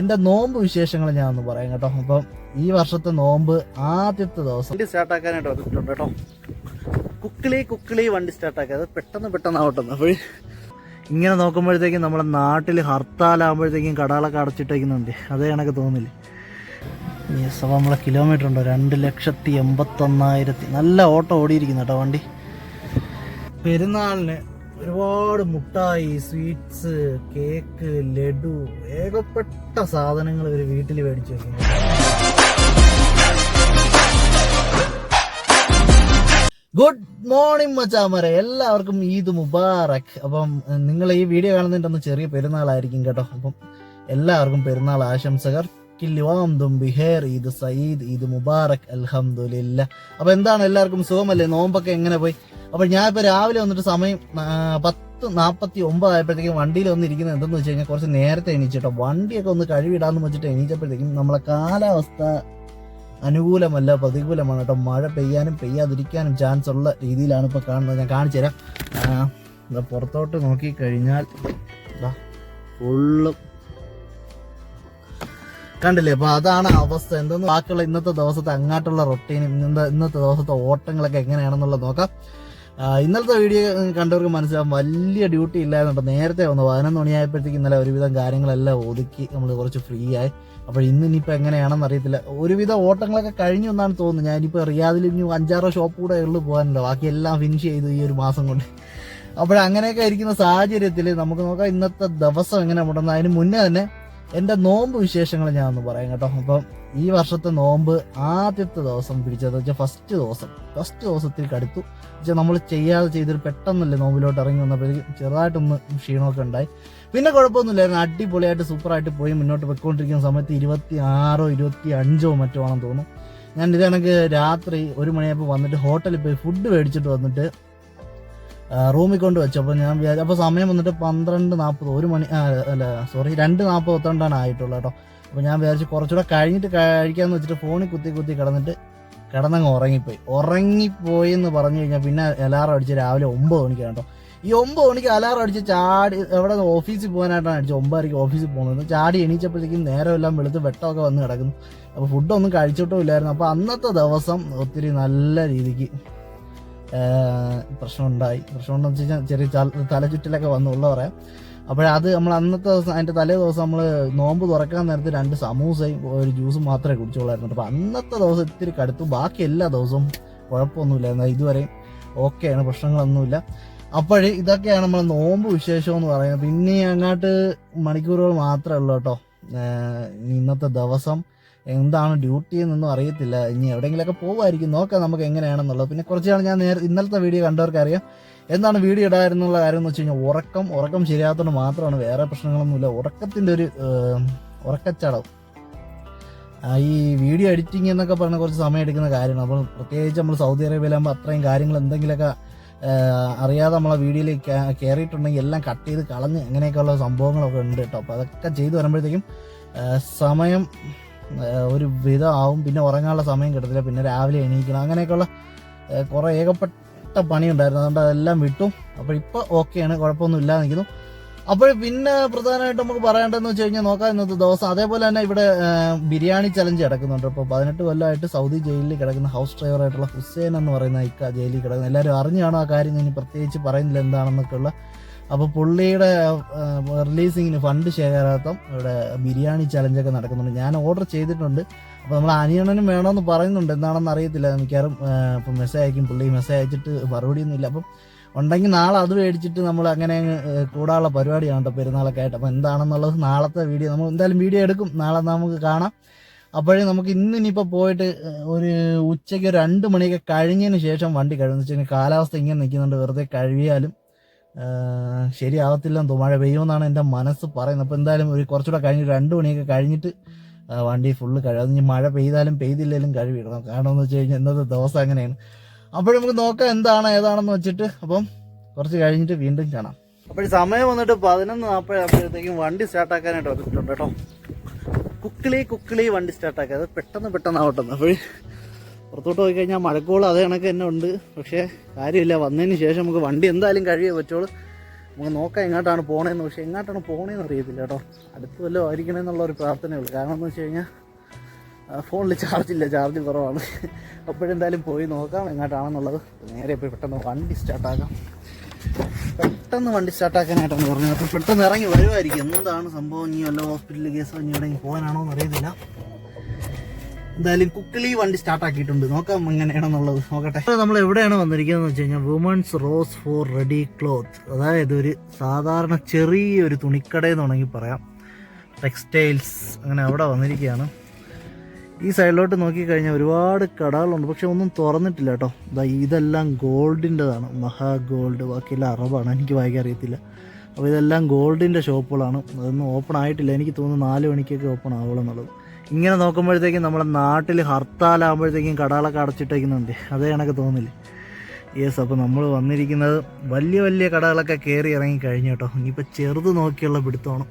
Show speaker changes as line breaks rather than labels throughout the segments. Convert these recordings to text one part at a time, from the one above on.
എന്റെ നോമ്പ് വിശേഷങ്ങൾ ഞാൻ ഒന്ന് പറയാം കേട്ടോ. അപ്പം ഈ വർഷത്തെ നോമ്പ് ആദ്യത്തെ ദിവസം വണ്ടി സ്റ്റാർട്ടാക്കാനായിട്ട് വന്നിട്ടുണ്ട് കേട്ടോ. കുക്കിളി കുക്കിളി വണ്ടി സ്റ്റാർട്ടാക്കുക അത് പെട്ടെന്ന് പെട്ടെന്ന് ആവട്ടെ അപ്പോൾ ഇങ്ങനെ നോക്കുമ്പോഴത്തേക്കും നമ്മുടെ നാട്ടിൽ ഹർത്താലാകുമ്പോഴത്തേക്കും കടകളൊക്കെ അടച്ചിട്ടേക്കുന്നുണ്ട് അതേ കണക്ക് തോന്നില്ലേ? യെസ് അപ്പോൾ നമ്മളെ കിലോമീറ്റർ ഉണ്ടോ? രണ്ട് ലക്ഷത്തി എൺപത്തൊന്നായിരത്തി. നല്ല ഓട്ടം ഓടിയിരിക്കുന്നു കേട്ടോ വണ്ടി. പെരുന്നാളിന് ഒരുപാട് മുട്ടായി സ്വീറ്റ്സ് കേക്ക് ലഡു ഏകപ്പെട്ട സാധനങ്ങൾ ഇവർ വീട്ടിൽ മേടിച്ചു വെക്കുന്നു. ഗുഡ് മോർണിംഗ് മച്ചാമരെ. എല്ലാവർക്കും ഈദ് മുബാറക്. അപ്പം നിങ്ങൾ ഈ വീഡിയോ കാണുന്നതിന്റെ ചെറിയ പെരുന്നാളായിരിക്കും കേട്ടോ. അപ്പം എല്ലാവർക്കും പെരുന്നാൾ ആശംസകൾ. കില്ലുവാം ബിഹേർ ഈദ് സയ്യിദ് ഈദ് മുബാറക് അൽഹംദുലില്ല. അപ്പൊ എന്താണ് എല്ലാവർക്കും സുഖമല്ലേ? നോമ്പൊക്കെ എങ്ങനെ പോയി? അപ്പോൾ ഞാൻ ഇപ്പൊ രാവിലെ വന്നിട്ട് സമയം പത്ത് നാൽപ്പത്തി ഒമ്പതായപ്പോഴത്തേക്കും വണ്ടിയിൽ വന്നിരിക്കുന്നത് എന്തെന്ന് വെച്ച് കഴിഞ്ഞാൽ കുറച്ച് നേരത്തെ എണീച്ചിട്ടോ. വണ്ടിയൊക്കെ ഒന്ന് കഴുകിടാന്ന് വെച്ചിട്ട് എണീച്ചപ്പോഴത്തേക്കും നമ്മളെ കാലാവസ്ഥ അനുകൂലമല്ല പ്രതികൂലമാണ് കേട്ടോ. മഴ പെയ്യാനും പെയ്യാതിരിക്കാനും ചാൻസ് ഉള്ള രീതിയിലാണ് ഇപ്പോൾ കാണുന്നത്. ഞാൻ കാണിച്ചു തരാം. പുറത്തോട്ട് നോക്കി കഴിഞ്ഞാൽ ഫുള്ളും കണ്ടില്ലേ? അപ്പൊ അതാണ് അവസ്ഥ. എന്തെന്ന് ബാക്കിയുള്ള ഇന്നത്തെ ദിവസത്തെ അങ്ങാട്ടുള്ള റൊട്ടീനും ഇന്നത്തെ ഇന്നത്തെ ദിവസത്തെ ഓട്ടങ്ങളൊക്കെ എങ്ങനെയാണെന്നുള്ളത് നോക്കാം. ഇന്നലത്തെ വീഡിയോ കണ്ടവർക്ക് മനസ്സിലാവും വലിയ ഡ്യൂട്ടി ഇല്ലായിരുന്നുണ്ട് നേരത്തെ വന്നു പതിനൊന്ന് മണിയായപ്പോഴത്തേക്ക് ഇന്നലെ ഒരുവിധം കാര്യങ്ങളെല്ലാം ഒതുക്കി നമ്മൾ കുറച്ച് ഫ്രീ ആയി. അപ്പോൾ ഇന്ന് ഇനിയിപ്പോൾ എങ്ങനെയാണെന്ന് അറിയത്തില്ല. ഒരുവിധം ഓട്ടങ്ങളൊക്കെ കഴിഞ്ഞു എന്നാണ് തോന്നുന്നത്. ഞാനിപ്പോൾ റിയാദിൽ ഇനി അഞ്ചാറോ ഷോപ്പ് കൂടെ ഉള്ളു പോകാനുണ്ട്. ബാക്കി എല്ലാം ഫിനിഷ് ചെയ്തു ഈ ഒരു മാസം കൊണ്ട്. അപ്പോൾ അങ്ങനെയൊക്കെ ഇരിക്കുന്ന സാഹചര്യത്തിൽ നമുക്ക് നോക്കാം ഇന്നത്തെ ദിവസം എങ്ങനെ മുടന്ന് അതിന് മുന്നേ തന്നെ എന്റെ നോമ്പ് വിശേഷങ്ങൾ ഞാൻ ഒന്ന് പറയാം കേട്ടോ. അപ്പം ഈ വർഷത്തെ നോമ്പ് ആദ്യത്തെ ദിവസം പിടിച്ചത് വെച്ചാൽ ഫസ്റ്റ് ദിവസം. ഫസ്റ്റ് ദിവസത്തിൽ കടുത്തു. വെച്ചാൽ നമ്മൾ ചെയ്യാതെ ചെയ്തിട്ട് പെട്ടെന്നല്ലേ നോമ്പിലോട്ട് ഇറങ്ങി വന്നപ്പോഴേക്കും ചെറുതായിട്ടൊന്ന് ക്ഷീണമൊക്കെ ഉണ്ടായി. പിന്നെ കുഴപ്പമൊന്നുമില്ലായിരുന്നു. അടിപൊളിയായിട്ട് സൂപ്പറായിട്ട് പോയി മുന്നോട്ട് പോയിക്കൊണ്ടിരിക്കുന്ന സമയത്ത് ഇരുപത്തി ആറോ ഇരുപത്തി അഞ്ചോ മറ്റോ ആണെന്ന് തോന്നുന്നു. ഞാൻ ഇത് കണക്ക് രാത്രി ഒരു മണിയായപ്പോൾ വന്നിട്ട് ഹോട്ടലിൽ പോയി ഫുഡ് മേടിച്ചിട്ട് വന്നിട്ട് റൂമിൽ കൊണ്ട് വെച്ചു. അപ്പോൾ ഞാൻ വിചാരിച്ചു അപ്പോൾ സമയം വന്നിട്ട് പന്ത്രണ്ട് നാൽപ്പത് ഒരു മണി അല്ല സോറി രണ്ട് നാൽപ്പത് പന്ത്രണ്ടാണ് ആയിട്ടുള്ളത് കേട്ടോ. അപ്പോൾ ഞാൻ വിചാരിച്ചു കുറച്ചുകൂടെ കഴിഞ്ഞിട്ട് കഴിക്കാമെന്ന് വെച്ചിട്ട് ഫോണിൽ കുത്തി കുത്തി കിടന്നിട്ട് കിടന്നങ്ങ് ഉറങ്ങിപ്പോയി. ഉറങ്ങിപ്പോയി എന്ന് പറഞ്ഞു കഴിഞ്ഞാൽ പിന്നെ അലാറം അടിച്ച് രാവിലെ ഒമ്പത് മണിക്കാണ് കേട്ടോ. ഈ ഒമ്പത് മണിക്ക് അലാറം അടിച്ച് ചാടി എവിടെ ഓഫീസിൽ പോകാനായിട്ടാണ് അടിച്ചത്. ഒമ്പതരയ്ക്ക് ഓഫീസിൽ പോകുന്നത്. ചാടി എണീച്ചപ്പോഴത്തേക്കും നേരം എല്ലാം വെളുത്ത് വെട്ടമൊക്കെ വന്ന് കിടക്കുന്നു. അപ്പോൾ ഫുഡൊന്നും കഴിച്ചിട്ടും ഇല്ലായിരുന്നു അപ്പോൾ അന്നത്തെ ദിവസം ഒത്തിരി നല്ല രീതിക്ക് പ്രശ്നമുണ്ടായി. പ്രശ്നം വെച്ച് കഴിഞ്ഞാൽ ചെറിയ തല- തലചുറ്റലൊക്കെ വന്നുള്ള പറയാം അപ്പോഴത് നമ്മൾ അന്നത്തെ ദിവസം അതിന്റെ തലേ ദിവസം നമ്മൾ നോമ്പ് തുറക്കാൻ നേരത്തെ രണ്ട് സമൂസയും ഒരു ജ്യൂസും മാത്രമേ കുടിച്ചോളായിരുന്നു അപ്പോൾ അന്നത്തെ ദിവസം ഇത്തിരി കടുത്തു. ബാക്കി എല്ലാ ദിവസവും കുഴപ്പമൊന്നുമില്ലായിരുന്നു. ഇതുവരെയും ഓക്കെയാണ് പ്രശ്നങ്ങളൊന്നുമില്ല. അപ്പോൾ ഇതൊക്കെയാണ് നമ്മൾ നോമ്പ് വിശേഷം എന്ന് പറയുന്നത്. പിന്നെ അങ്ങോട്ട് മണിക്കൂറുകൾ മാത്രമേ ഉള്ളൂ കേട്ടോ. ഇന്നത്തെ ദിവസം. എന്താണ് ഡ്യൂട്ടി എന്നൊന്നും അറിയത്തില്ല. ഇനി എവിടെയെങ്കിലുമൊക്കെ പോകുമായിരിക്കും. നോക്കാം നമുക്ക് എങ്ങനെയാണെന്നുള്ളത്. പിന്നെ കുറച്ച് നാൾ ഞാൻ നേരെ ഇന്നലത്തെ വീഡിയോ കണ്ടവർക്ക് അറിയാം. എന്താണ് വീഡിയോ ഇടായിരുന്നുള്ള കാര്യം എന്ന് വെച്ച് കഴിഞ്ഞാൽ ഉറക്കം ഉറക്കം ശരിയാത്തതുകൊണ്ട് മാത്രമാണ്. വേറെ പ്രശ്നങ്ങളൊന്നുമില്ല. ഉറക്കത്തിന്റെ ഒരു ഉറക്കച്ചടവ്. ഈ വീഡിയോ എഡിറ്റിംഗ് എന്നൊക്കെ പറഞ്ഞ കുറച്ച് സമയം എടുക്കുന്ന കാര്യമാണ്. അപ്പോൾ പ്രത്യേകിച്ച് നമ്മൾ സൗദി അറേബ്യയിലാകുമ്പോൾ അത്രയും കാര്യങ്ങൾ എന്തെങ്കിലുമൊക്കെ അറിയാതെ നമ്മളെ വീഡിയോയിലേക്ക് കയറിയിട്ടുണ്ടെങ്കിൽ എല്ലാം കട്ട് ചെയ്ത് കളഞ്ഞ് അങ്ങനെയൊക്കെയുള്ള സംഭവങ്ങളൊക്കെ ഉണ്ട് കേട്ടോ. അപ്പോൾ അതൊക്കെ ചെയ്തു വരുമ്പോഴത്തേക്കും സമയം ഒരു വിധമാവും പിന്നെ ഉറങ്ങാനുള്ള സമയം കിട്ടത്തില്ല. പിന്നെ രാവിലെ എണീക്കണം. അങ്ങനെയൊക്കെയുള്ള കുറേ ഏകപ്പെട്ട പണിയുണ്ടായിരുന്നു. അതുകൊണ്ട് അതെല്ലാം വിട്ടു. അപ്പോൾ ഇപ്പോൾ ഓക്കെയാണ് കുഴപ്പമൊന്നും ഇല്ല നിൽക്കുന്നു. അപ്പോൾ പിന്നെ പ്രധാനമായിട്ട് നമുക്ക് പറയേണ്ടതെന്ന് വെച്ച് കഴിഞ്ഞാൽ നോക്കാം. ഇന്നത്തെ ദിവസം അതേപോലെ തന്നെ ഇവിടെ ബിരിയാണി ചലഞ്ച് കിടക്കുന്നുണ്ട്. ഇപ്പോൾ പതിനെട്ട് കൊല്ലമായിട്ട് സൗദി ജയിലിൽ കിടക്കുന്ന ഹൗസ് ഡ്രൈവറായിട്ടുള്ള ഹുസൈൻ എന്ന് പറയുന്ന ഇക്ക ജയിലിൽ കിടക്കുന്ന. എല്ലാവരും അറിഞ്ഞാണോ ആ കാര്യം? ഇനി പ്രത്യേകിച്ച് പറയുന്നില്ല എന്താണെന്നൊക്കെ ഉള്ള അപ്പോൾ പുള്ളിയുടെ റിലീസിങ്ങിന് ഫണ്ട് ശേഖരാർത്ഥം ഇവിടെ ബിരിയാണി ചലഞ്ച് ഒക്കെ നടക്കുന്നുണ്ട്. ഞാൻ ഓർഡർ ചെയ്തിട്ടുണ്ട്. അപ്പോൾ നമ്മൾ അനിയണനും വേണമെന്ന് പറയുന്നുണ്ട്. എന്താണെന്ന് അറിയത്തില്ല മിക്കവാറും ഇപ്പം മെസ്സേജ് അയക്കും. പുള്ളി മെസ്സേജ് അയച്ചിട്ട് മറുപടിയൊന്നും ഇല്ല. അപ്പം ഉണ്ടെങ്കിൽ നാളെ അത് മേടിച്ചിട്ട് നമ്മൾ അങ്ങനെ കൂടാനുള്ള പരിപാടിയാണ് കേട്ടോ പെരുന്നാളൊക്കെ ആയിട്ട്. അപ്പോൾ എന്താണെന്നുള്ളത് നാളത്തെ വീഡിയോ. നമ്മൾ എന്തായാലും വീഡിയോ എടുക്കും. നാളെ നമുക്ക് കാണാം. അപ്പോഴേ നമുക്ക് ഇന്ന് ഇനിയിപ്പോൾ പോയിട്ട് ഒരു ഉച്ചയ്ക്ക് രണ്ട് മണിയൊക്കെ കഴിഞ്ഞതിന് ശേഷം വണ്ടി കഴിയുമെന്ന് വെച്ചാൽ കാലാവസ്ഥ ഇങ്ങനെ നിൽക്കുന്നുണ്ട്. വെറുതെ കഴിയാലും ശരിയാവത്തില്ലെന്ന് തോന്നുന്നു മഴ പെയ്യുമെന്നാണ് എന്റെ മനസ്സ് പറയുന്നത്. അപ്പോൾ എന്തായാലും ഒരു കുറച്ചുകൂടെ കഴിഞ്ഞ് രണ്ട് മണിയൊക്കെ കഴിഞ്ഞിട്ട് വണ്ടി ഫുള്ള് അത് ഇനി മഴ പെയ്താലും പെയ്തില്ലെങ്കിലും കഴുകിയിടണം കാരണം എന്ന് വെച്ച് കഴിഞ്ഞാൽ ഇന്നത്തെ ദിവസം അങ്ങനെയാണ്. അപ്പോൾ നമുക്ക് നോക്കാം എന്താണ് ഏതാണെന്ന് വെച്ചിട്ട്. അപ്പം കുറച്ച് കഴിഞ്ഞിട്ട് വീണ്ടും കാണാം. അപ്പോൾ സമയം വന്നിട്ട് പതിനൊന്ന് നാൽപ്പതാകുമ്പോഴത്തേക്കും വണ്ടി സ്റ്റാർട്ടാക്കാനായിട്ട് വന്നിട്ടുണ്ട് കേട്ടോ. കുക്കിളി കുക്കിളി വണ്ടി സ്റ്റാർട്ടാക്കുക അത് പെട്ടെന്ന് പെട്ടെന്ന് ആവട്ടെ അപ്പോൾ പുറത്തോട്ട് പോയി കഴിഞ്ഞാൽ മഴക്കോളം അതേ കണക്ക് തന്നെ ഉണ്ട്. പക്ഷേ കാര്യമില്ല. വന്നതിന് ശേഷം നമുക്ക് വണ്ടി എന്തായാലും കഴിയേ പറ്റുള്ളൂ. നമുക്ക് നോക്കാം എങ്ങോട്ടാണ് പോണേന്ന്. പക്ഷേ എങ്ങോട്ടാണ് പോണേന്ന് അറിയത്തില്ല കേട്ടോ. അടുത്ത് വല്ലതും ആയിരിക്കണമെന്നുള്ള ഒരു പ്രാർത്ഥനയുള്ളൂ. കാരണം എന്ന് വെച്ച് കഴിഞ്ഞാൽ ഫോണിൽ ചാർജില്ല ചാർജ് കുറവാണ്. അപ്പോഴെന്തായാലും പോയി നോക്കാം എങ്ങോട്ടാണെന്നുള്ളത്. നേരെ പോയി പെട്ടെന്ന് വണ്ടി സ്റ്റാർട്ടാക്കാം പെട്ടെന്ന് വണ്ടി സ്റ്റാർട്ടാക്കാനായിട്ടാണ് പറഞ്ഞത്. അപ്പോൾ പെട്ടെന്ന് ഇറങ്ങി വരുമായിരിക്കും എന്താണ് സംഭവം? ഇനി വല്ല ഹോസ്പിറ്റലിൽ കേസോ ഇനി എവിടെയെങ്കിലും പോകാനാണോ എന്ന് അറിയത്തില്ല. എന്തായാലും കുക്കിളി വണ്ടി സ്റ്റാർട്ട് ആക്കിയിട്ടുണ്ട്. നോക്കാം എങ്ങനെയാണെന്നുള്ളത്. നോക്കട്ടെ. നമ്മൾ എവിടെയാണ് വന്നിരിക്കുന്നത് വെച്ച് കഴിഞ്ഞാൽ women's rows for ready cloth അതായത് ഒരു സാധാരണ ചെറിയൊരു തുണിക്കടയെന്ന് വേണമെങ്കിൽ പറയാം. ടെക്സ്റ്റൈൽസ് അങ്ങനെ അവിടെ വന്നിരിക്കുകയാണ്. ഈ സൈഡിലോട്ട് നോക്കിക്കഴിഞ്ഞാൽ ഒരുപാട് കടകളുണ്ട്. പക്ഷെ ഒന്നും തുറന്നിട്ടില്ല കേട്ടോ. ദാ ഇതെല്ലാം ഗോൾഡിന്റെതാണ് മഹാ ഗോൾഡ് ബാക്കിയെല്ലാം അറബാണ്. എനിക്ക് വായിക്കാൻ അറിയത്തില്ല. അപ്പോൾ ഇതെല്ലാം ഗോൾഡിന്റെ ഷോപ്പുകളാണ്. അതൊന്നും ഓപ്പൺ ആയിട്ടില്ല. എനിക്ക് തോന്നുന്നു നാല് മണിക്കൊക്കെ ഓപ്പൺ ആവുള്ളൂ എന്നുള്ളത്. ഇങ്ങനെ നോക്കുമ്പോഴത്തേക്കും നമ്മുടെ നാട്ടിൽ ഹർത്താലാകുമ്പോഴത്തേക്കും കടകളൊക്കെ അടച്ചിട്ടേക്കുന്നുണ്ട്. അതേ കണക്ക് തോന്നില്ലേ? യെസ് അപ്പോൾ നമ്മൾ വന്നിരിക്കുന്നത് വലിയ വലിയ കടകളൊക്കെ കയറി ഇറങ്ങി കഴിഞ്ഞു കേട്ടോ. ഇനിയിപ്പോൾ ചെറുത് നോക്കിയുള്ള പിടുത്തോണം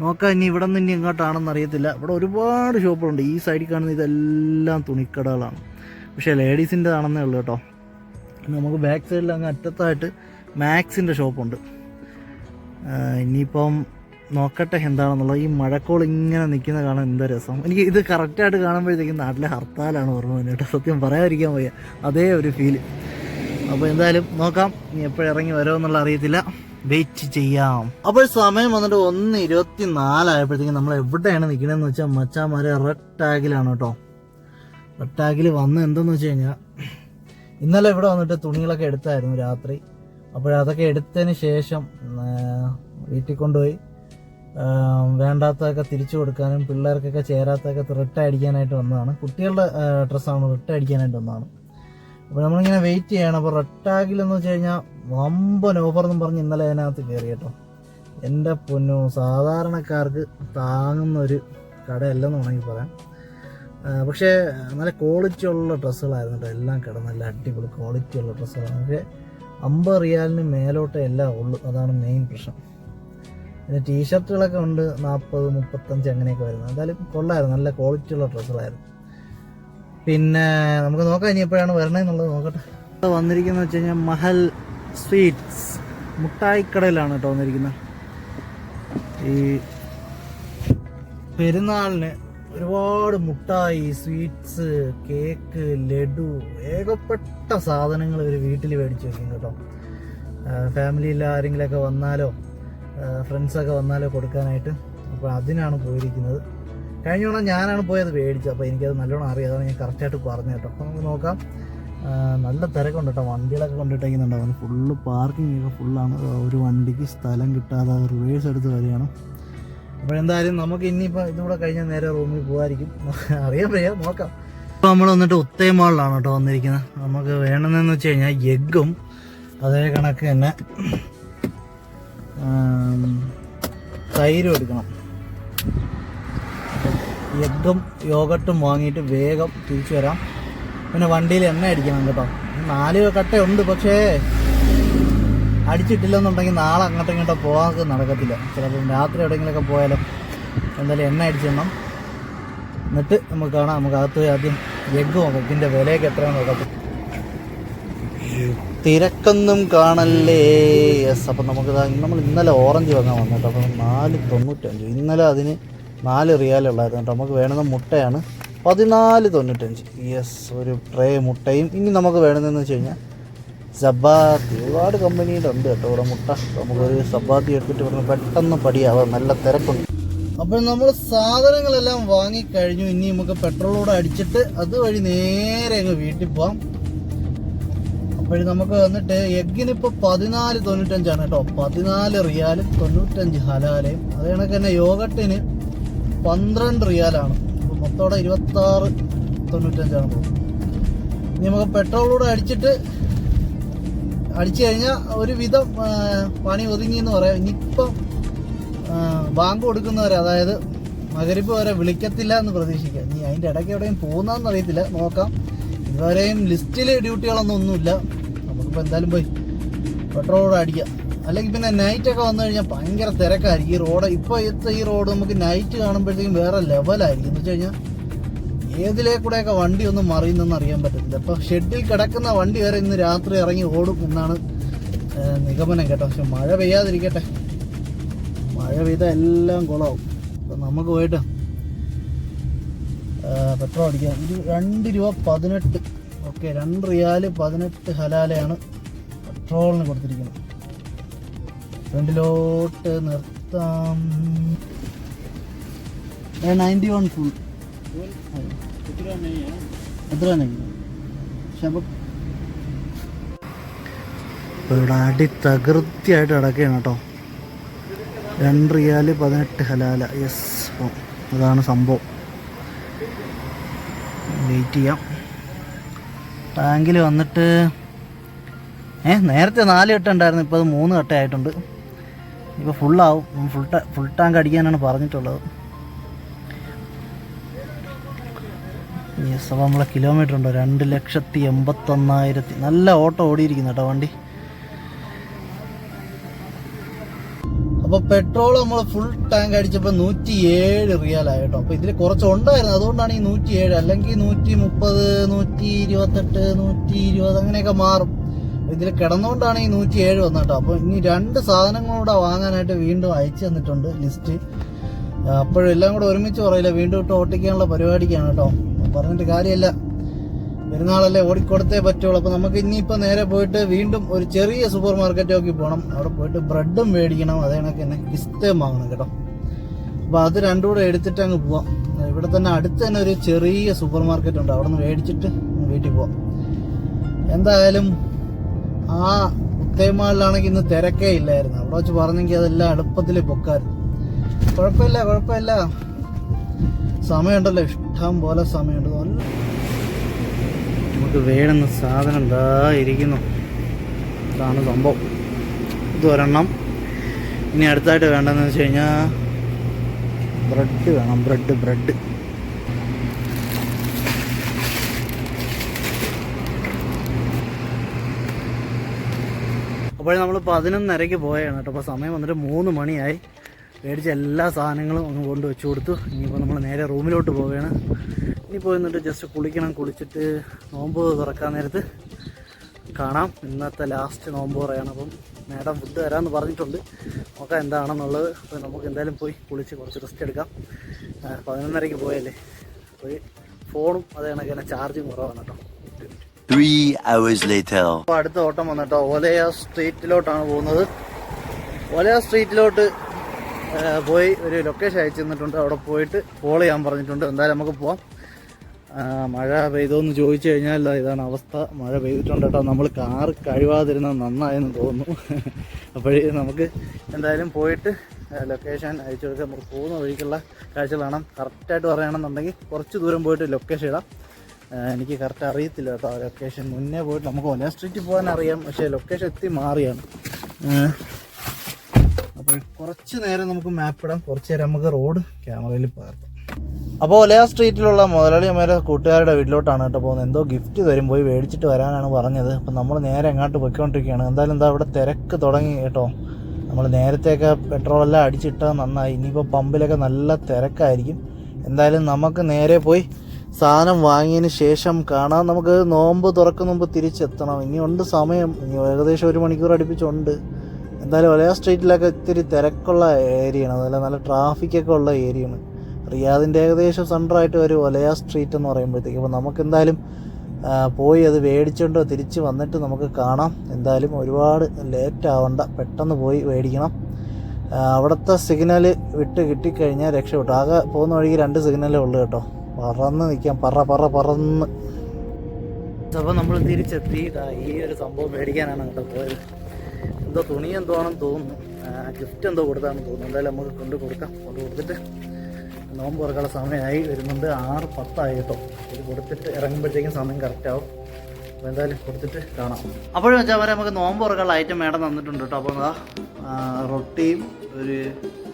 നോക്കാം ഇനി ഇവിടെ നിന്ന് ഇനി എങ്ങോട്ടാണെന്ന് അറിയത്തില്ല. ഇവിടെ ഒരുപാട് ഷോപ്പുകളുണ്ട്. ഈ സൈഡിൽ കാണുന്ന ഇതെല്ലാം തുണിക്കടകളാണ്. പക്ഷേ ലേഡീസിന്റെ ആണെന്നേ ഉള്ളൂ കേട്ടോ. നമുക്ക് ബാക്ക് സൈഡിൽ അങ്ങ് അറ്റത്തായിട്ട് മാക്സിന്റെ ഷോപ്പുണ്ട്. ഇനിയിപ്പം നോക്കട്ടെ എന്താണെന്നുള്ളത് ഈ മഴക്കോൾ ഇങ്ങനെ നിൽക്കുന്ന കാണാൻ എന്താ രസം? എനിക്ക് ഇത് കറക്റ്റായിട്ട് കാണുമ്പോഴത്തേക്കും നാട്ടിലെ ഹർത്താലാണ് ഓർമ്മ വന്നിട്ട് സത്യം പറയാതിരിക്കാൻ വയ്യ. അതേ ഒരു ഫീൽ അപ്പോൾ എന്തായാലും നോക്കാം. ഇനി എപ്പോഴിറങ്ങി വരുമെന്നുള്ള അറിയത്തില്ല. വെയിറ്റ് ചെയ്യാം. അപ്പോൾ സമയം വന്നിട്ട് ഒന്ന് ഇരുപത്തി നാലായപ്പോഴത്തേക്കും നമ്മൾ എവിടെയാണ് നിൽക്കണതെന്ന് വെച്ചാൽ മച്ചാമാരെ റെഡ് ടാഗിലാണ് കേട്ടോ. റെഡ് ടാഗിൽ വന്ന് എന്തെന്ന് വെച്ച് കഴിഞ്ഞാൽ ഇന്നലെ ഇവിടെ വന്നിട്ട് തുണികളൊക്കെ എടുത്തായിരുന്നു രാത്രി. അപ്പോഴതൊക്കെ എടുത്തതിന് ശേഷം വീട്ടിൽ കൊണ്ടുപോയി. വേണ്ടാത്തതൊക്കെ തിരിച്ചു കൊടുക്കാനും പിള്ളേർക്കൊക്കെ ചേരാത്തതൊക്കെ റിട്ട അടിക്കാനായിട്ട് വന്നതാണ്. കുട്ടികളുടെ ഡ്രസ്സാണ് റിട്ട അടിക്കാനായിട്ട് വന്നതാണ്. അപ്പോൾ നമ്മളിങ്ങനെ വെയിറ്റ് ചെയ്യണം. അപ്പോൾ റിട്ടാകില്ലെന്ന് വെച്ച് കഴിഞ്ഞാൽ വമ്പൻ ഓഫർ എന്നും പറഞ്ഞ് ഇന്നലെ അതിനകത്ത് കയറി കേട്ടോ. എന്റെ പൊന്നു സാധാരണക്കാർക്ക് താങ്ങുന്ന ഒരു കടയല്ലെന്ന് വേണമെങ്കിൽ പറയാം. പക്ഷേ നല്ല ക്വാളിറ്റി ഉള്ള ഡ്രസ്സുകളായിരുന്നു കേട്ടോ. എല്ലാം കിട നല്ല അടിപൊളി ക്വാളിറ്റി ഉള്ള ഡ്രസ്സുകളാണ്. പക്ഷേ അമ്പത് റിയാലിന് മേലോട്ടേ എല്ലാം ഉള്ളൂ. അതാണ് മെയിൻ പ്രശ്നം. പിന്നെ ടീഷർട്ടുകളൊക്കെ ഉണ്ട് നാൽപ്പത് മുപ്പത്തഞ്ച് അങ്ങനെയൊക്കെ വരുന്നത്. എന്തായാലും കൊള്ളായിരുന്നു. നല്ല ക്വാളിറ്റി ഉള്ള ഡ്രസ്സുകളായിരുന്നു. പിന്നെ നമുക്ക് നോക്കാം ഇനി എപ്പോഴാണ് വരണേ എന്നുള്ളത് നോക്കട്ടെ. വന്നിരിക്കുന്നത് വെച്ച് കഴിഞ്ഞാൽ മഹൽ സ്വീറ്റ്സ്. മുട്ടായിക്കടയിലാണ് കേട്ടോ വന്നിരിക്കുന്നത്. ഈ പെരുന്നാളിന് ഒരുപാട് മുട്ടായി സ്വീറ്റ്സ് കേക്ക് ലഡു ഏകപ്പെട്ട സാധനങ്ങൾ ഇവർ വീട്ടിൽ മേടിച്ച് വെക്കും കേട്ടോ. ഫാമിലിയിൽ ആരെങ്കിലുമൊക്കെ വന്നാലോ ഫ്രണ്ട്സൊക്കെ വന്നാലേ കൊടുക്കാനായിട്ട്. അപ്പോൾ അതിനാണ് പോയിരിക്കുന്നത്. കഴിഞ്ഞ തവണ ഞാനാണ് പോയത് മേടിച്ചത് അപ്പോൾ എനിക്കത് നല്ലോണം അറിയാം. അതാണ് ഞാൻ കറക്റ്റായിട്ട് പറഞ്ഞു കേട്ടോ. അപ്പോൾ നമുക്ക് നോക്കാം. നല്ല തിരക്കുണ്ട് കേട്ടോ. വണ്ടികളൊക്കെ കൊണ്ടിട്ടേക്കുന്നുണ്ടാവും ഫുള്ള് പാർക്കിംഗ് ഒക്കെ ഫുള്ളാണ് ഒരു വണ്ടിക്ക് സ്ഥലം കിട്ടാതെ റിവേഴ്സ് എടുത്ത് വരികയാണ്. അപ്പോൾ എന്തായാലും നമുക്ക് ഇനിയിപ്പോൾ ഇതുകൂടെ കഴിഞ്ഞ നേരെ റൂമിൽ പോകാമായിരിക്കും അറിയാൻ വയ്യ. നോക്കാം. ഇപ്പോൾ നമ്മൾ വന്നിട്ട് ഉത്തയമാളിലാണ് കേട്ടോ വന്നിരിക്കുന്നത്. നമുക്ക് വേണമെന്ന് വെച്ച് കഴിഞ്ഞാൽ എഗ്ഗും അതേ കണക്ക് തന്നെ. തൈരും എടുക്കണം. എഗ്ഗും യോഗട്ടും വാങ്ങിയിട്ട് വേഗം തിരിച്ചു വരാം. പിന്നെ വണ്ടിയിൽ എണ്ണ അടിക്കണം കേട്ടോ. നാല് കട്ടയുണ്ട് പക്ഷേ അടിച്ചിട്ടില്ലെന്നുണ്ടെങ്കിൽ നാളെ അങ്ങോട്ടും ഇങ്ങോട്ടും പോകാൻ നടക്കത്തില്ല. ചിലപ്പം രാത്രി എവിടെയെങ്കിലുമൊക്കെ പോയാലും എന്തായാലും എണ്ണ അടിച്ചിടണം. എന്നിട്ട് നമുക്ക് കാണാം നമുക്ക് അകത്ത് ആദ്യം എഗ്ഗ് നോക്കാം ഇതിന്റെ വിലയൊക്കെ എത്രയാണെന്ന് നോക്കാം. തിരക്കൊന്നും കാണല്ലേ? എസ് അപ്പം നമുക്ക് നമ്മൾ ഇന്നലെ ഓറഞ്ച് വാങ്ങാൻ വന്നിട്ട് അപ്പം നാല് തൊണ്ണൂറ്റഞ്ച്. ഇന്നലെ അതിന് നാല് റിയാലുള്ളായിരുന്നു കേട്ടോ. നമുക്ക് വേണ്ടുന്ന മുട്ടയാണ് പതിനാല് തൊണ്ണൂറ്റഞ്ച്. യെസ് ഒരു ട്രേ മുട്ടയും. ഇനി നമുക്ക് വേണമെന്ന് വെച്ച് കഴിഞ്ഞാൽ സബാത്തി ഒരുപാട് കമ്പനിയുടെ ഉണ്ട് കേട്ടോ ഇവിടെ മുട്ട. നമുക്കൊരു സബാത്തി എടുത്തിട്ട് ഇവിടുന്ന് പെട്ടെന്ന് പടിയാവാം നല്ല തിരക്കുണ്ട്. അപ്പോൾ നമ്മൾ സാധനങ്ങളെല്ലാം വാങ്ങിക്കഴിഞ്ഞു. ഇനി നമുക്ക് പെട്രോളോടെ അടിച്ചിട്ട് അതുവഴി നേരെ അങ്ങ് വീട്ടിൽ പോവാം. അപ്പോൾ നമുക്ക് വന്നിട്ട് എഗ്ഗിന് ഇപ്പോൾ പതിനാല് തൊണ്ണൂറ്റഞ്ചാണ് കേട്ടോ. പതിനാല് റിയാലും തൊണ്ണൂറ്റഞ്ച് ഹലാലയും അത് കണക്ക് തന്നെ യോഗട്ടിന് പന്ത്രണ്ട് റിയാലാണ്. അപ്പോൾ മൊത്തോടെ ഇരുപത്താറ് തൊണ്ണൂറ്റഞ്ചാണ് ഇനി നമുക്ക് പെട്രോളൂടെ അടിച്ചിട്ട് അടിച്ചു കഴിഞ്ഞാൽ ഒരുവിധം പണി ഒതുങ്ങി എന്ന് പറയാം. ഇനിയിപ്പം ബാങ്ക് കൊടുക്കുന്നവരെ അതായത് മകരിപ്പ് വരെ വിളിക്കത്തില്ല എന്ന് പ്രതീക്ഷിക്കാം. ഇനി അതിന്റെ ഇടയ്ക്ക് എവിടെയും പോകുന്നതെന്ന് അറിയത്തില്ല. നോക്കാം. ഇതുവരെയും ലിസ്റ്റിൽ ഡ്യൂട്ടികളൊന്നും ഒന്നുമില്ല. നമുക്കിപ്പോൾ എന്തായാലും പോയി. പെട്രോൾ അടിക്കാം. അല്ലെങ്കിൽ പിന്നെ നൈറ്റ് ഒക്കെ വന്നു കഴിഞ്ഞാൽ ഭയങ്കര തിരക്കായിരിക്കും. ഈ റോഡ് ഇപ്പോൾ ഇത്തെ ഈ റോഡ് നമുക്ക് നൈറ്റ് കാണുമ്പോഴത്തേക്കും വേറെ ലെവലായിരിക്കും എന്ന് വെച്ച് കഴിഞ്ഞാൽ ഏതിലേ കൂടെയൊക്കെ വണ്ടി ഒന്നും മറിയുന്നെന്ന് അറിയാൻ പറ്റത്തില്ല. അപ്പോൾ ഷെഡിൽ കിടക്കുന്ന വണ്ടി വരെ ഇന്ന് രാത്രി ഇറങ്ങി ഓടും എന്നാണ് നിഗമനം കേട്ടോ. പക്ഷെ മഴ പെയ്യാതിരിക്കട്ടെ. മഴ പെയ്താൽ എല്ലാം കുളമാവും അപ്പം നമുക്ക് പോയിട്ട് പെട്രോൾ അടിക്കാം. ഇത് രണ്ട് രൂപ പതിനെട്ട്. ഓക്കെ രണ്ട് റിയാൽ പതിനെട്ട് ഹലാലയാണ് പെട്രോളിന് കൊടുത്തിരിക്കുന്നത്. ഫ്രണ്ടിലോട്ട് നിർത്താം. നയന്റി വൺ ഫുൾ എത്ര ഇവിടെ അടി തകൃതിയായിട്ട് കിടക്കുകയാണ് കേട്ടോ. രണ്ട് റിയാൽ പതിനെട്ട് ഹലാല. യെസ് അതാണ് സംഭവം. വെയിറ്റ് ചെയ്യാം. ടാങ്കിൽ വന്നിട്ട് ഏ നേരത്തെ നാല് കെട്ട് ഉണ്ടായിരുന്നു ഇപ്പോൾ അത് മൂന്ന് കെട്ടായിട്ടുണ്ട് ഇപ്പോൾ ഫുള്ളാവും ഫുൾ ടാ ഫുൾ ടാങ്ക് അടിക്കാനാണ് പറഞ്ഞിട്ടുള്ളത്. യെസ് അപ്പോൾ നമ്മളെ കിലോമീറ്റർ ഉണ്ടോ? രണ്ട് ലക്ഷത്തി എൺപത്തൊന്നായിരത്തി നല്ല ഓട്ടോ ഓടിയിരിക്കുന്നു കേട്ടോ വണ്ടി. അപ്പോൾ പെട്രോൾ നമ്മൾ ഫുൾ ടാങ്ക് അടിച്ചപ്പോൾ നൂറ്റി ഏഴ് റിയാലായി കേട്ടോ അപ്പോൾ ഇതിൽ കുറച്ച് ഉണ്ടായിരുന്നു അതുകൊണ്ടാണ് ഈ നൂറ്റി ഏഴ് അല്ലെങ്കിൽ നൂറ്റി മുപ്പത് നൂറ്റി ഇരുപത്തെട്ട് നൂറ്റി ഇരുപത് അങ്ങനെയൊക്കെ മാറും. ഇതിൽ കിടന്നുകൊണ്ടാണ് ഈ നൂറ്റി ഏഴ് വന്നത് കേട്ടോ അപ്പോൾ ഇനി രണ്ട് സാധനങ്ങളൂടെ വാങ്ങാനായിട്ട് വീണ്ടും അയച്ചു തന്നിട്ടുണ്ട് ലിസ്റ്റ്. അപ്പോഴും എല്ലാം കൂടെ ഒരുമിച്ച് പറയില്ല. വീണ്ടും ഇട്ട് ഓട്ടിക്കാനുള്ള പരിപാടിക്കാണ് കേട്ടോ. പറഞ്ഞിട്ട് കാര്യമില്ല. പെരുന്നാളല്ലേ ഓടിക്കൊടുത്തേ പറ്റുള്ളൂ. അപ്പോൾ നമുക്ക് ഇനിയിപ്പോൾ നേരെ പോയിട്ട് വീണ്ടും ഒരു ചെറിയ സൂപ്പർ മാർക്കറ്റ് നോക്കി പോകണം അവിടെ പോയിട്ട് ബ്രെഡും മേടിക്കണം. അതേ കണക്ക് തന്നെ വാങ്ങണം കേട്ടോ. അപ്പോൾ അത് രണ്ടും കൂടെ എടുത്തിട്ട് അങ്ങ് പോവാം. ഇവിടെ തന്നെ അടുത്ത് തന്നെ ഒരു ചെറിയ സൂപ്പർ മാർക്കറ്റ് ഉണ്ട്. അവിടെ നിന്ന് മേടിച്ചിട്ട് വീട്ടിൽ പോവാം. എന്തായാലും ആ ഉത്തേമാളിലാണെങ്കിൽ ഇന്ന് തിരക്കേ ഇല്ലായിരുന്നു. അവിടെ വെച്ച് പറഞ്ഞെങ്കിൽ അതെല്ലാം എളുപ്പത്തിൽ പൊക്കായിരുന്നു. കുഴപ്പമില്ല കുഴപ്പമില്ല. സമയമുണ്ടല്ലോ. ഇഷ്ടം പോലെ സമയമുണ്ട്. നല്ല നമുക്ക് വേണമെന്ന സാധനം എന്താ ഇരിക്കുന്നു. ഇതാണ് സംഭവം. ഇത് ഒരെണ്ണം. ഇനി അടുത്തായിട്ട് വേണ്ടതെന്ന് വെച്ച് കഴിഞ്ഞാൽ ബ്രെഡ് വേണം. ബ്രെഡ് ബ്രെഡ് അപ്പോൾ നമ്മൾ പതിനൊന്നരയ്ക്ക് പോയാണ് കേട്ടോ. അപ്പോൾ സമയം വന്നിട്ട് മൂന്ന് മണിയായി. മേടിച്ച എല്ലാ സാധനങ്ങളും അങ്ങ് കൊണ്ട് വെച്ചു കൊടുത്തു. ഇനിയിപ്പോൾ നമ്മൾ നേരെ റൂമിലോട്ട് പോവുകയാണ്. ഇനിയിപ്പോൾ എന്നിട്ട് ജസ്റ്റ് കുളിക്കണം. കുളിച്ചിട്ട് നോമ്പ് തുറക്കാൻ നേരത്ത് കാണാം. ഇന്നത്തെ ലാസ്റ്റ് നോമ്പ് പറയാണ്. അപ്പം മേഡം ഫുഡ് തരാമെന്ന് പറഞ്ഞിട്ടുണ്ട്. നോക്കാം എന്താണെന്നുള്ളത്. അപ്പോൾ നമുക്ക് എന്തായാലും പോയി കുളിച്ച് കുറച്ച് റെസ്റ്റ് എടുക്കാം. പതിനൊന്നരയ്ക്ക് പോയല്ലേ? പോയി ഫോണും അതേ കണക്ക് തന്നെ ചാർജും കുറവാണ് കേട്ടോ. അപ്പോൾ അടുത്ത ഓട്ടം വന്നിട്ടോ ഓലയ സ്ട്രീറ്റിലോട്ടാണ് പോകുന്നത്. ഓലയ സ്ട്രീറ്റിലോട്ട് പോയി ഒരു ലൊക്കേഷൻ അയച്ചു തന്നിട്ടുണ്ട്. അവിടെ പോയിട്ട് കോൾ ചെയ്യാൻ പറഞ്ഞിട്ടുണ്ട്. എന്തായാലും നമുക്ക് പോവാം. മഴ പെയ്തോന്ന് ചോദിച്ചു കഴിഞ്ഞാൽ ഇതാണ് അവസ്ഥ. മഴ പെയ്തിട്ടുണ്ട് കേട്ടോ. നമ്മൾ കാർ കഴിവാതിരുന്നത് നന്നായെന്ന് തോന്നുന്നു. അപ്പോഴേ നമുക്ക് എന്തായാലും പോയിട്ട് ലൊക്കേഷൻ അയച്ചു കൊടുക്കുക നമുക്ക് പോകുന്ന വഴിക്കുള്ള കാഴ്ചകൾ കാണാം കറക്റ്റായിട്ട് പറയുകയാണെന്നുണ്ടെങ്കിൽ കുറച്ച് ദൂരം പോയിട്ട് ലൊക്കേഷൻ ഇടാം. എനിക്ക് കറക്റ്റ് അറിയത്തില്ല കേട്ടോ ലൊക്കേഷൻ മുന്നേ പോയിട്ട് നമുക്ക് ഒലേ സ്ട്രീറ്റിൽ പോകാൻ അറിയാം. പക്ഷേ ലൊക്കേഷൻ എത്തി മാറിയാണ്. അപ്പോൾ കുറച്ച് നേരം നമുക്ക് മാപ്പ് ഇടാം. കുറച്ച് നേരം നമുക്ക് റോഡ് ക്യാമറയിൽ പകർത്താം. അപ്പോൾ ഒലയ സ്ട്രീറ്റിലുള്ള മുതലാളി അമ്മയുടെ കൂട്ടുകാരുടെ വീട്ടിലോട്ടാണ് കേട്ടോ പോകുന്നത്. എന്തോ ഗിഫ്റ്റ് തരും പോയി മേടിച്ചിട്ട് വരാനാണ് പറഞ്ഞത്. അപ്പം നമ്മൾ നേരെ എങ്ങോട്ട് പൊയ്ക്കൊണ്ടിരിക്കുകയാണ്. എന്തായാലും എന്താ ഇവിടെ തിരക്ക് തുടങ്ങി കേട്ടോ. നമ്മൾ നേരത്തെയൊക്കെ പെട്രോളെല്ലാം അടിച്ചിട്ടാൽ നന്നായി. ഇനിയിപ്പോൾ പമ്പിലൊക്കെ നല്ല തിരക്കായിരിക്കും. എന്തായാലും നമുക്ക് നേരെ പോയി സാധനം വാങ്ങിയതിന് ശേഷം കാണാം. നമുക്ക് നോമ്പ് തുറക്കുന്ന മുമ്പ് തിരിച്ചെത്തണം. ഇനിയുണ്ട് സമയം. ഇനി ഏകദേശം ഒരു മണിക്കൂർ അടുപ്പിച്ചുണ്ട്. എന്തായാലും ഒലയ സ്ട്രീറ്റിലൊക്കെ ഇത്തിരി തിരക്കുള്ള ഏരിയയാണ് അതുപോലെ നല്ല ട്രാഫിക്കൊക്കെ ഉള്ള ഏരിയയാണ് റിയാദിന്റെ ഏകദേശം സെന്ററായിട്ട് വരും ഒലയ സ്ട്രീറ്റ് എന്ന് പറയുമ്പോഴത്തേക്ക്. അപ്പോൾ നമുക്ക് എന്തായാലും പോയി അത് മേടിച്ചുകൊണ്ട് തിരിച്ച് വന്നിട്ട് നമുക്ക് കാണാം. എന്തായാലും ഒരുപാട് ലേറ്റ് ആവണ്ട പെട്ടെന്ന് പോയി മേടിക്കണം. അവിടുത്തെ സിഗ്നൽ വിട്ട് കിട്ടിക്കഴിഞ്ഞാൽ രക്ഷപ്പെട്ടു. ആകെ പോകുന്ന വഴിക്ക് രണ്ട് സിഗ്നലേ ഉള്ളൂ കേട്ടോ. പറന്ന് നിൽക്കാം. പറ പറ പറന്ന്. അപ്പോൾ നമ്മൾ തിരിച്ചെത്തി. ഈ ഒരു സംഭവം മേടിക്കാനാണ് കേട്ടോ പോയത്. എന്തോ തുണി എന്തോ ആണെന്ന് തോന്നുന്നു. ഗിഫ്റ്റ് എന്തോ കൊടുത്താണെന്ന് തോന്നുന്നു. എന്തായാലും നമുക്ക് കൊണ്ട് കൊടുക്കാം. കൊണ്ട് കൊടുത്തിട്ട് നോമ്പ് തുറക്കാനുള്ള സമയമായി വരുന്നുണ്ട്. ആറ് പത്തായി കേട്ടോ ഇത് കൊടുത്തിട്ട് ഇറങ്ങുമ്പോഴത്തേക്കും സമയം കറക്റ്റ് ആവും. അപ്പോൾ എന്തായാലും കൊടുത്തിട്ട് കാണാം. അപ്പോഴും വെച്ചാൽ വരെ നമുക്ക് നോമ്പ് തുറക്കാനുള്ള ഐറ്റം മേടം തന്നിട്ടുണ്ട് കേട്ടോ. അപ്പോൾ റൊട്ടിയും ഒരു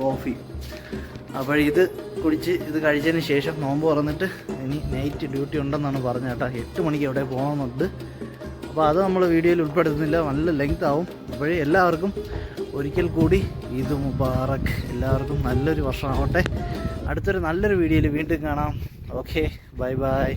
കോഫി അപ്പോൾ ഇത് കുടിച്ച് ഇത് കഴിച്ചതിന് ശേഷം നോമ്പ് തുറന്നിട്ട് ഇനി നൈറ്റ് ഡ്യൂട്ടി ഉണ്ടെന്നാണ് പറഞ്ഞത് കേട്ടോ. എട്ട് മണിക്ക് എവിടെ പോകണമെന്നുണ്ട്. അപ്പോൾ അത് നമ്മൾ വീഡിയോയിൽ ഉൾപ്പെടുത്തുന്നില്ല. നല്ല ലെങ്ത് ആവും. അപ്പോഴേ എല്ലാവർക്കും ഒരിക്കൽ കൂടി ഈദ് മുബാറക്. എല്ലാവർക്കും നല്ലൊരു വർഷമാവട്ടെ. അടുത്തൊരു നല്ലൊരു വീഡിയോയിൽ വീണ്ടും കാണാം. Okay bye bye